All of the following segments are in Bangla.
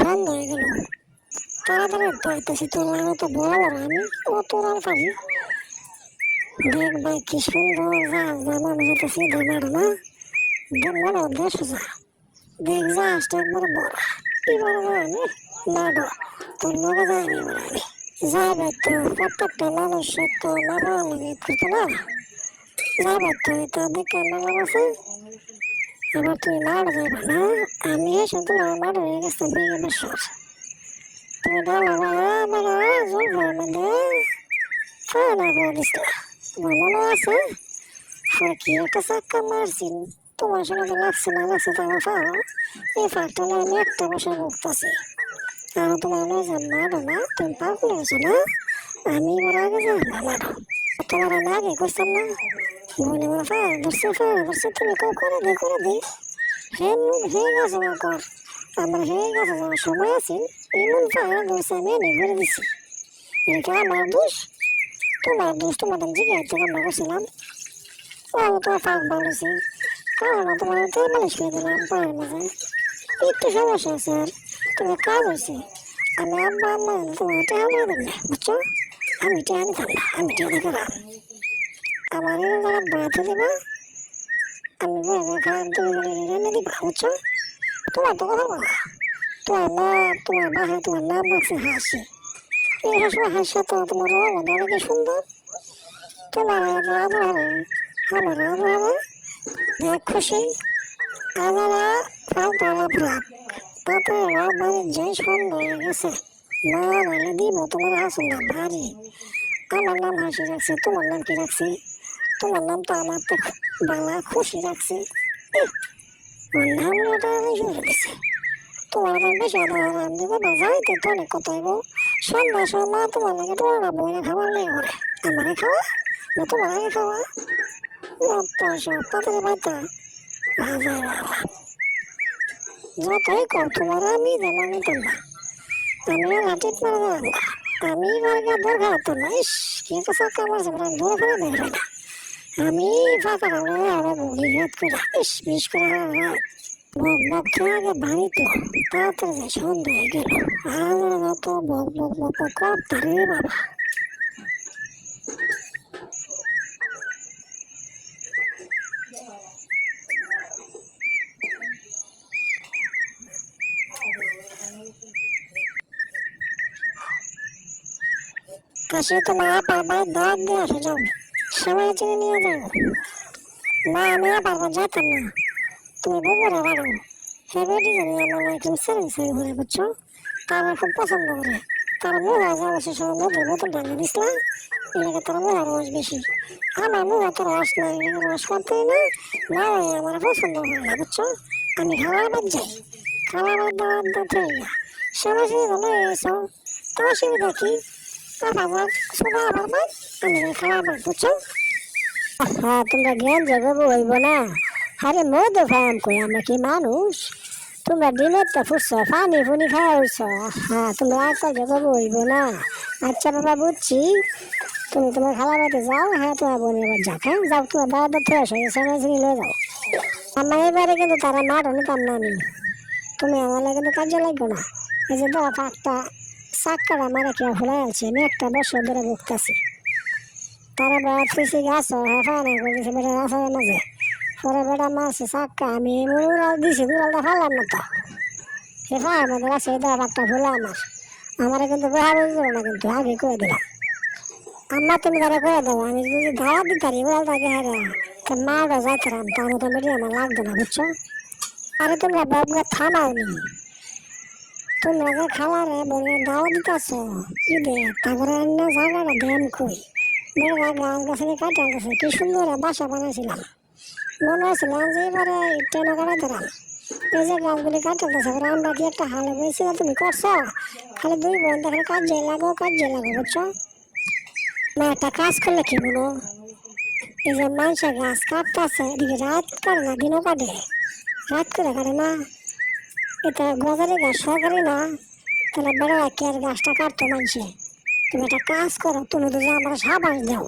সন্ধ্যা হয়ে গেল। তাড়াতাড়ি পাইতেছি তোর আরও তো বড় বড় আমি ও তোর আর পারি দেখ ভাই, কি সুন্দর যা মনে হইতেছে দেমার না? মনে দেশ যা। দেখ জাহাজটা একবার বড়। বড় আমি লাডো তোর লগে যাইনি এবার আমি। যাইবে তো প্রত্যেকটা মানুষের তো না ভালো লাগে করতো না। যাইবে তো এটা দেখে মেলা আছে। এবার তুই লাড যাইবে না? আমি তোমার মাড হয়ে গেছে বেগে বেসর তুমি ডালা মানে জোর ভয় মধ্যে ফানা করে দিছিল আমার মনে আছে? ফাঁকি একটা চাক্কা মারছিল তোমার সঙ্গে যে লাগছে না লাগছে তো ফাও এই ফাঁকটা আমি একটা বসে ভুগতেছি। আর তোমার লয়ে যে না, তুমি পাগল হয়েছো না? আমি এবার আগে যাব মারো। তোমার আমি আগে করতাম না। বলে আমার ফা ধরছে ফা ধরছে তুমি কেউ করে দে করে দে। হে হে গেছে আমার কর। আমার হে গেছে যাওয়ার সময় আছে। এমন ফা ধরছে আমি এনে করে দিছি। এটা আমার দোষ। তোমার দোষ তোমাদের জিজ্ঞাসা থেকে আমরা করছিলাম ও তোমার ফাঁক ভালোছি কারণ তোমার তেল মালিশ করে দিলাম পায়ের মাঝে। একটু সমস্যা আছে আর। তোমার কাজ হয়েছে। আমি আব্বা, আম্মা, তোমার টেহা নিয়ে দেবে বুঝছ? আমি টেহা নিতাম না, আমি টেহা দেখে আমার এই যারা বাড়াতে দেবা আমি রেনে দিবা বুঝছ তোমার তো কথা বলা। তোমার মা, তোমার বাহা তোমার নাম রাখছে হাসি। এই হাসি হাসি তো তোমার অবদান অনেক সুন্দর। তোমার হবে, আমার হবে। দেখ খুশি। আদারা ফালতালা ফ্রাক তাতে বাড়ির যে সন্ধ্যা হয়ে গেছে। না নাহলে দিব, তোমার হাসুন না, ভারী। আমার নাম হাসি রাখছে, তোমার নাম কি রাখছে? তোমার নাম তো আমার তো বালা খুশি রাখছে ইহ, ওর নাম ওটা আমি শুনে দিছে তোমার নাম বেশি আদা আরাম দিব না যাইতে তো অনেক কথা হইব সন্ধ্যা সময় তোমার লাগে তোমার না বইরা খাবার লেগে করে আমারে খাওয়া না তোমার আগে খাওয়া পয়সা তাড়াতাড়ি বাতা হাজার আরাম যতই কর তোমার আমি যেমন নিতাম না আমি লাঠিত মারা যাব আমি বারগা দরকার হতো না ইস কে তো সাক্কা মারছে প্রায় ধরে ফেলে দেখবে না আমি ফাঁকা হলো আবার বগি হাত করে ইস বিষ করে হাত বক বক খেয়ে আগে বাড়ি তো, তাড়াতাড়ি যে সন্ধ্যা হয়ে গেল। আর যত বক বক বক বক করতে রে বাবা। কাশি তোমার আপার বাড়ির দাঁত দিয়ে আসে যাও সবাই চিনে নিয়ে যাও। না আমি বাড়ি যেতাম না। তুমি বগুড়া বাড়ো হেবে ডিজাইন আমার একদম সেরিং সেরিং ঘুরে বুঝছ তারা খুব পছন্দ করে। তার মুখ আছে অবশ্য সব মধ্যে বোতল ডালে দিসলা এলাকা তার মুখ রস বেশি। আমার মুখ তো রস নাই এলাকা রস করতেই না না আমার পছন্দ হয় না, বুঝছ? আমি খাওয়ার বাদ যাই। খাওয়ার বাদ দাওয়ার দিতে না। সবাই সবাই ভালো এসো তো অসুবিধা কি? সবাই আবার বাদ আমি হ্যাঁ তোমরা জ্ঞান জাগাবো হইব না আরে মধু ফায়াম কই আমরা কি মানুষ তোমরা ডিমের তো ফুটছ পানি ফুনি খাওয়া হইছ হ্যাঁ তোমরা আজকাল জাগাবো হইব না আচ্ছা বাবা বুঝছি তুমি তোমার খালা বাড়িতে যাও হ্যাঁ তোমার বোনের এবার যাক হ্যাঁ যাও তোমার বাবা তো আসো সময় চিনি লয়ে যাও আমার এবারে কিন্তু তারা মাঠ নিতাম না আমি তুমি আমার কিন্তু কাজে লাগবে না এই যে দাও পাকটা চাক্কাটা মারা কেউ ফুলাই আছে আমি একটা বছর ধরে ভুগতেছি। তারা বেড়া ফিসি গাছ হ্যাঁ ফানা করে দিছে বেটা রাস্তার মাঝে পরে বেটা মারছে চাক্কা আমি উড়াল দিছি না তো। সে ফায়ার মধ্যে আছে এটা একটা ভুলে আমার। আমার কিন্তু বেহার দিল না, কিন্তু আগে করে দিলাম। আমার তুমি তারা করে দেবো আমি যদি ধারা দিতারি উড়ালটাকে হারে তো মাটা যাইতাম তার মতো মেডি আমার লাগতো না, বুঝছ? আরে তোমরা বাবগা থামাওনি তোমরা যে খালারে বলে দাওয়া দিতেছ। ঈদে তারপরে অন্য জায়গাটা ড্যাম কই? মেয়েরা গাছ গাছালি কাটা গেছে কি সুন্দর বাসা বানাইছিলাম। মনে হয়েছিলাম যে এবারে ট্রেনে কাটা দিলাম এই যে গাছগুলি কাটা গেছে এবার আমরা কি একটা হালে বলছি তুমি করছ? খালি দুই বোন খালি কাজে লাগো কাজে লাগো, বুঝছ? না একটা কাজ করলে কি বলো এই যে মানুষের গাছ কাটতেছে, এদিকে রাত কাটে না, দিনও কাটে? রাত করে কাটে না? এটা গজারি গাছ সরকারি না, তাহলে বেড়া কি আর গাছটা কাটতো মানুষে তুমি একটা কাজ করো, তুমি তো যে আমরা সাবাস দাও।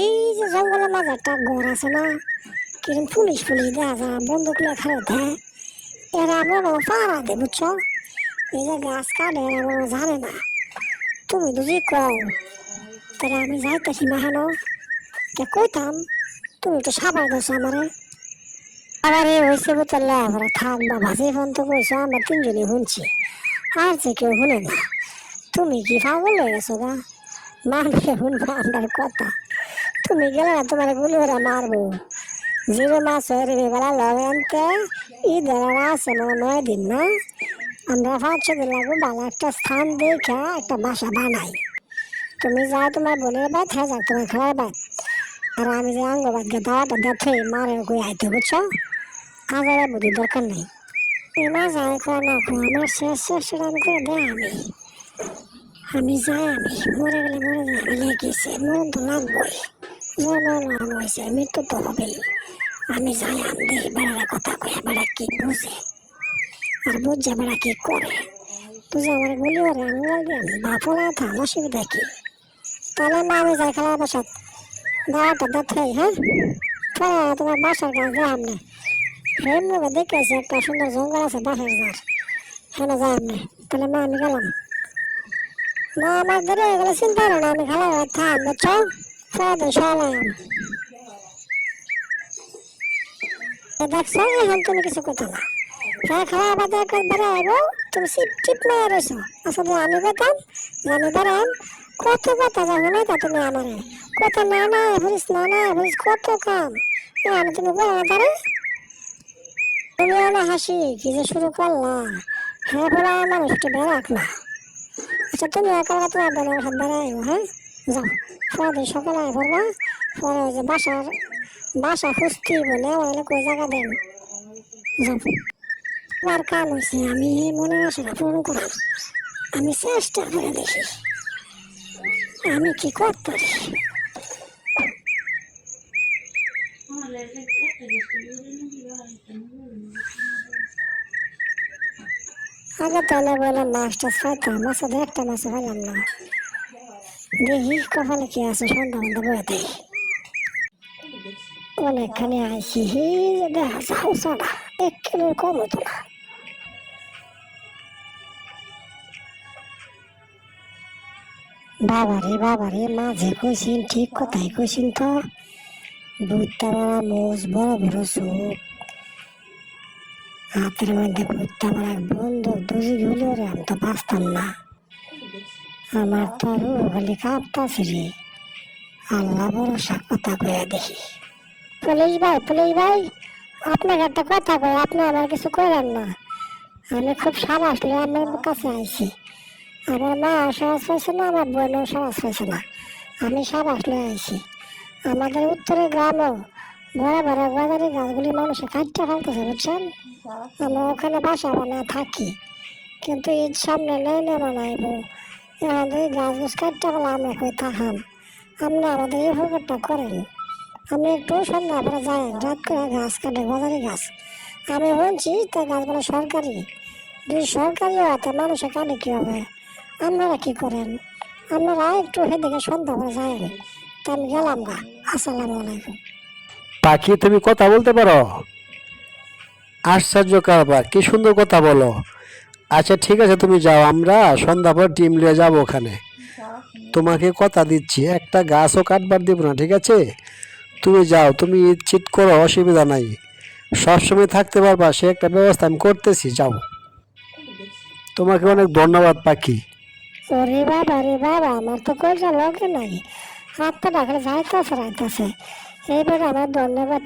এই যে জঙ্গলের মাঝে একটা ঘর আছে না, কিরম পুলিশ পুলিশ দেখা যায়, বন্দুক লেখা হ্যাঁ এরা বড় পাড়া দে বুঝছ? এই যে গাছ কাটে আমার জানে না। তুমি যদি কও, তাহলে আমি যাইতেছি না হেন। কে কইতাম, তুমি তো সাবাই দোষ আমারে। আবার এই হয়েছে বোতলে আমরা থাক বাবা যে ফোন তো কইছো আমরা তিনজনই শুনছি। আর যে কেউ শুনে না। তুমি কি পাগল হয়ে গেছো গা? মানুষে শুনব আমার কথা। তুমি গেলে না তোমার গুলি ওরা মারবো। জিরো মাছ হয়ে বেলা লগে আনতে, ঈদের আছে মানে নয় দিন না। আমরা পাঁচ দিন লাগবো ভালো একটা স্থান দেখে একটা বাসা বানাই। তুমি যাও তোমার বোনের বাদ হ্যাঁ যাও তোমার খাওয়ার বাদ আর আমি যে অঙ্গবাদকে দাওয়াটা দেখে মারে কই আইতে বুঝছ? কাজের বুদ্ধি দরকার নেই। তুমি মা যাই কর না কর, আমার শেষ শেষ আমি করে দে আমি। আমি যাই আমি, মরে গেলে মরে যাই, আমি লেগেছে মরণ তো লাগবই। জন্ম লাগানো হয়েছে, মৃত্যু তো হবেই। আমি যাই, আমি দেখি বেড়ার কথা কয়ে বেড়া কি বুঝে। আর বুঝছে বেড়া কি করে? বুঝে আমার গুলি ওরে আমি আমি বাপলা থাম, অসুবিধা কি? তাহলে মা আমি যাই, খেলার বাসাত দাওয়াটা দেখতে হ্যাঁ? তোমার বাসার কাজ দেখাম না হেম মুখে দেখেছি একটা সুন্দর জঙ্গল আছে বাসার যার হেনে যাই আমি তাহলে মা, আমি গেলাম। না আমার দেরি হয়ে গেলে, চিন্তা করো না, আমি খেলা থাম, বুঝছ? পরে সবাই দেখছ, এখন তুমি কিছু কথা না। হ্যাঁ খাওয়া বাদে একবার বেড়ে আইবো, তুমি সিট টিপ মেয়ে রয়েছো। আসলে আমি বেতাম আমি বেড়াম কত কথা যাব না তা তুমি আমারে। কত না না ভরিস না না ভরিস কত কাম। আমি তুমি বলো না তুমি না হাসি, কি যে শুরু করলা? হ্যাঁ বলা মানুষ একটু বেড়াক না। আচ্ছা তুমি একা তোমার বোনের সাথে বেড়াইও হ্যাঁ? যাও পরে সকালে পড়বা পরে যে বাসার বাসা খুঁজতে বলে আমার কই জায়গা দেন যাও। আমার কাম হয়েছে আমি এই মনের আশাটা পূরণ করার। আমি চেষ্টা করে দেখি। আমি কি করতে আগে তাহলে বলে মাছটা একটা মাছ পেলাম না। দেখি কপালে কি আছে, সন্ধ্যা বন্ধ দেয় অনেকখানি আইসি হি দেখা সাদা। এক কিলোর কম হতো না। বাবারে বাবারে, মাঝে কইছিন, ঠিক কথাই কইছিন তো। বুটটা বড় মোজ বড় বড় চোখ। হাতের মধ্যে বুটটা বড় বন্দুক দুজি হলেও রে, আমি তো বাঁচতাম না। আমার তো রুহ খালি কাঁপতাছে রে। আল্লাহ ভরসা, কথা কয়ে দেখি। পুলিশ ভাই পুলিশ ভাই, আপনার একটা কথা কই, আপনি আমার কিছু করেন না। আমি খুব সাবাস লিয়ে আমার কাছে আইছি। আমার মা সাহস পাইছে না, আমার বোনও সাহস পাইছে না। আমি সাবাস লিয়ে আইছি। আমাদের উত্তরের গ্রামও, বড় বড় বাজারের গাছগুলি মানুষে কাটতে ফেলতেছে বুঝছেন? আমরা ওখানে বাসা বানায় থাকি, কিন্তু ঈদ সামনে নেই না বানাইবো এই গাছ গাছ কাটতে ফেলে আমরা কই থাকাম আপনি আমাদের এই উপকারটা করেন। আমি একটু সন্ধ্যা পরে যাই, রাত করে গাছ কাটে বাজারে গাছ। আমি শুনছি তা গাছগুলো সরকারি। যদি সরকারি হয়, তা মানুষে কাটে কী হবে? আপনারা কী করেন? আপনারা একটু সেদিকে সন্ধ্যা পরে যাই তা আমি গেলাম না। আসসালামু আলাইকুম। পাখি, তুমি কথা বলতে পারো? আশ্চর্য কারবার, কি সুন্দর কথা বলো। আচ্ছা ঠিক আছে, তুমি যাও, আমরা সন্ধ্যা পর টিম নিয়ে যাব ওখানে। তোমাকে কথা দিচ্ছি, একটা গাছও কাটবার দিব না, ঠিক আছে? তুমি যাও, তুমি চিট করো, অসুবিধা নাই। সবসময় থাকতে পারবা, সে একটা ব্যবস্থা আমি করতেছি, যাও। তোমাকে অনেক ধন্যবাদ, পাখি। ওরে বাবা রে বাবা, আমার তো কইসা লোকে নাই। হাতটা ডাকলে যাইতেছে রাইতেছে এইবার আমার ধন্যবাদ।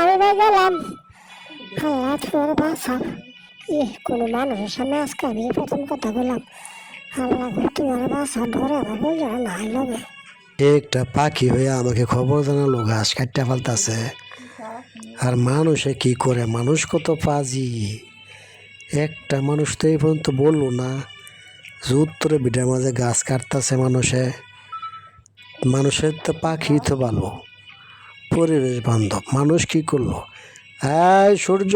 আমি ভাই গেলাম। আল্লাহ তোর বাসাও ই কোনো মানুষের সামনে আজকে আমি প্রথম কথা বললাম। আল্লাহ তোমার বাসা? ধরে লগে একটা পাখি হয়ে আমাকে খবর জানালো ঘাস কাটতে ফেলতেছে আর মানুষে কি করে? মানুষ কত পাজি। একটা মানুষ তো এই পর্যন্ত বলল না উত্তরে বিটার মাঝে গাছ কাটতেছে মানুষে। মানুষের তো পাখি তো ভালো। পরিবেশ বান্ধব। মানুষ কি করল? হ্যাঁ সূর্য।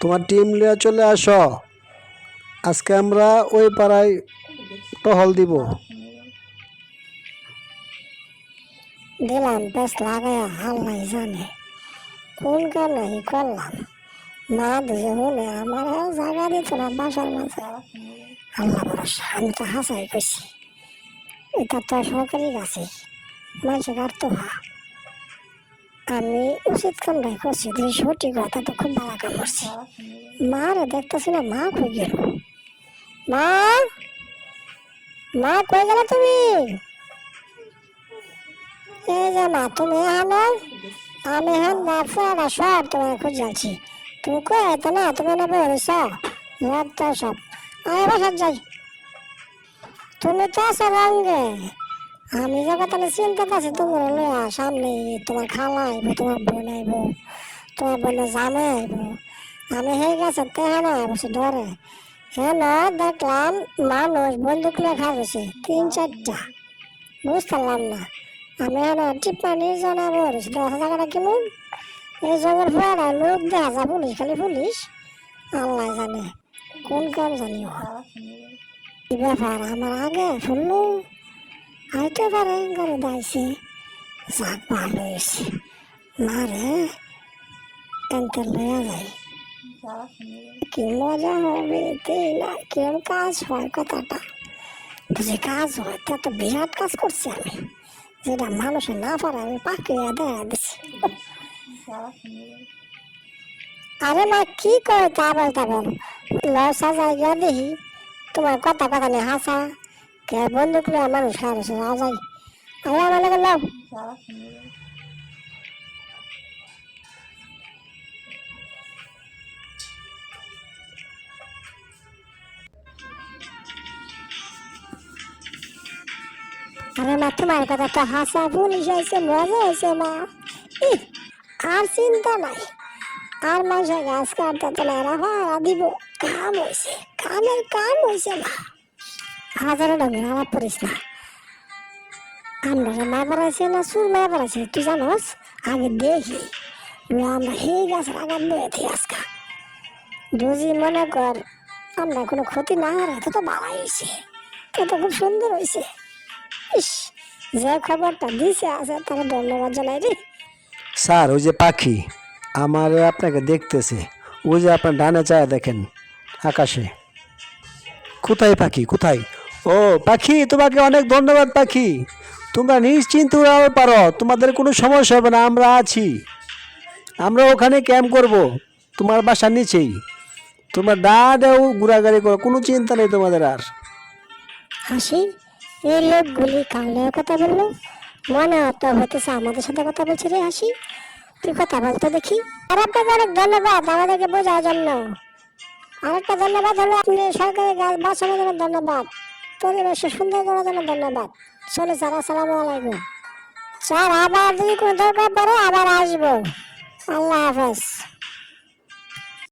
তোমার টিম নিয়ে চলে আসো। আজকে আমরা ওই পাড়ায় টহল দিব। দিলাম, বেশ লাগাইয়া হাল্লাই জানে। কোন কারণে করলাম? মা দুজে হলে আমার আর জায়গা দিত না বাসার মাঝে। আল্লাহ ভরসা আমি তো হাসাই করছি এটা তো সরকারি গাছে মানুষে কাটতো হা আমি উচিত কামটাই করছি তুই সঠিক কথা তো খুব ভালো কাম করছি। মা রে, দেখতেছি না, মা কই গেল? মা? মা কই গেল তুমি? এই যে মা, তুমি এখানে? আমি এখন ব্যবসাটা সব তোমার খুঁজে যাচ্ছি তুমি কই তো না? তুমি না বেরোছ সব। আমি বাসার যাই। তুমি তো আছো রঙ্গে আমি যে কথা চিন্তা আছি তোমার লইয়া সামনে তোমার খালা আইব, তোমার বোন আইব, তোমার বোনের জামে আইব। আমি হয়ে গেছে তেহানা বসে ধরে। হেন দেখলাম মানুষ বন্দুক নিয়ে খাওয়াছে তিন চারটা। বুঝতে পারলাম না। আমি হেন টিপা নির্জনা বলেছি, দশ টাকাটা কেমন এই জঙ্গল ফুয়ারা লোক দেখা যা পুলিশ, খালি পুলিশ? আল্লাহ জানে, কোন কাম জানি ব্যাপার, আমার আগে শুনলো আইতে পারে ঘরে দাইছে যাক, ভালো হয়েছে। না রে লইয়া যাই। কি মজা হবে তাই না, কিরম কাজ হয় কথাটা। যে কাজ হয়, তা তো বিরাট কাজ করছি আমি। যেটা মানুষের না পারে, আমি পাকিয়ে দেয়া দিছি। আরে মা, কি করে তা বল তা বল? লসা জায়গা দেখি তোমার কথা কথা নেই হাসা। কে বন্দুক নিয়ে মানুষ? খাওয়াছে আ যাই। আরে আমার লাগে লাও আরে মা, তোমার কথা তো হাসা পুলিশ হয়েছে, মজা হয়েছে মা। আর চিন্তা নাই। আর মানুষের গাছ কাটতে তো না দিব। কাম হয়েছে, কামের কাম হয়েছে মা। হাজারো ডঙ্গের আমার পড়িস না আমরা মা বাড়াইছে না সুর মা বাড়াইছে তুই জানোস? আগে দেখি। আমরা সেই গাছের আগার বয়েছি আজকা। যদি মনে কর, আমরা কোনো ক্ষতি না হারে তো ভালো হয়েছে। তো তো খুব সুন্দর হয়েছে। ইস, যে খবরটা দিছে আছে তাকে ধন্যবাদ জানাই রে। স্যার, ওই যে পাখি, আমার আপনাকে দেখতেছে। ওই যে আপনার ডানে চায় দেখেন, আকাশে। কোথায় পাখি? কোথায়? ও, পাখি, তোমাকে অনেক ধন্যবাদ, পাখি। তোমরা নিশ্চিন্ত উড়াতে পারো, তোমাদের কোনো সমস্যা হবে না, আমরা আছি। আমরা ওখানে ক্যাম্প করব, তোমার বাসার নিচেই। তোমার তোমরা ডাডেও ঘোরাঘুরি করো, কোনো চিন্তা নেই তোমাদের আর। হাসি, এই লোকগুলি কাউলেও কথা বলল? মনে হতো হতেছে আমাদের সাথে কথা বলছে রে হাসি। তুই কথা বলতো দেখি। আর আপনাকে অনেক ধন্যবাদ আমাদেরকে বোঝার জন্য। আরেকটা ধন্যবাদ হলো আপনি সরকারি গাছ বাঁচানোর ধন্যবাদ। পরিবেশে সুন্দর করার জন্য ধন্যবাদ। চলে স্যার, আসসালামু আলাইকুম। স্যার, আবার যদি কোনো দরকার পড়ে আবার আসব। আল্লাহ হাফেজ।